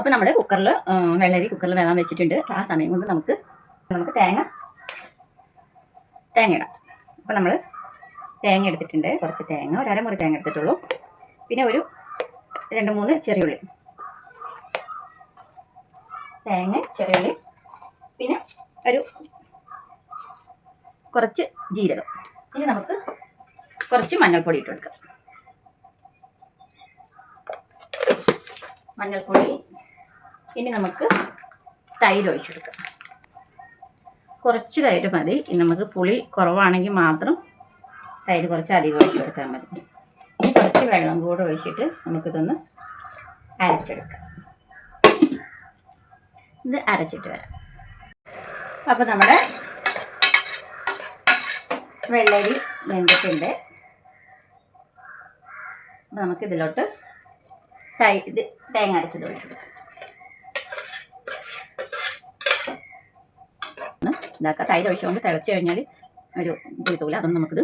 അപ്പോൾ നമ്മുടെ കുക്കറിൽ വെള്ളരി കുക്കറിൽ വേകാൻ വെച്ചിട്ടുണ്ട്. ആ സമയം കൊണ്ട് നമുക്ക് നമുക്ക് തേങ്ങ തേങ്ങ ഇടാം. അപ്പോൾ നമ്മൾ തേങ്ങ എടുത്തിട്ടുണ്ട്. കുറച്ച് തേങ്ങ ഒരു അരമുറി തേങ്ങ എടുത്തിട്ടുള്ളൂ. പിന്നെ ഒരു രണ്ട് മൂന്ന് ചെറിയുള്ളി തേങ്ങ ചെറിയുള്ളി പിന്നെ ഒരു കുറച്ച് ജീരകം. ഇനി നമുക്ക് കുറച്ച് മഞ്ഞൾപ്പൊടി ഇട്ട് കൊടുക്കാം. മഞ്ഞൾപ്പൊടി ഇനി നമുക്ക് തൈര് ഒഴിച്ചെടുക്കാം. കുറച്ച് തൈര് മതി. നമുക്ക് പുളി കുറവാണെങ്കിൽ മാത്രം തൈര് കുറച്ച് അധികം ഒഴിച്ചു കൊടുത്താൽ മതി. ഇനി കുറച്ച് വെള്ളം കൂടെ ഒഴിച്ചിട്ട് നമുക്കിതൊന്ന് അരച്ചെടുക്കാം. ഇത് അരച്ചിട്ട് വരാം. അപ്പോൾ നമ്മുടെ വെള്ളരി വെന്തിട്ടുണ്ട്. അപ്പോൾ നമുക്കിതിലോട്ട് തൈ ഇത് തേങ്ങ അരച്ചത് ഒഴിച്ചു കൊടുക്കാം ഒന്ന് ഇതാക്കാം തൈര് ഒഴിച്ചുകൊണ്ട് തിളച്ച് കഴിഞ്ഞാൽ ഒരു കിട്ടൂല അതൊന്നും നമുക്കിത്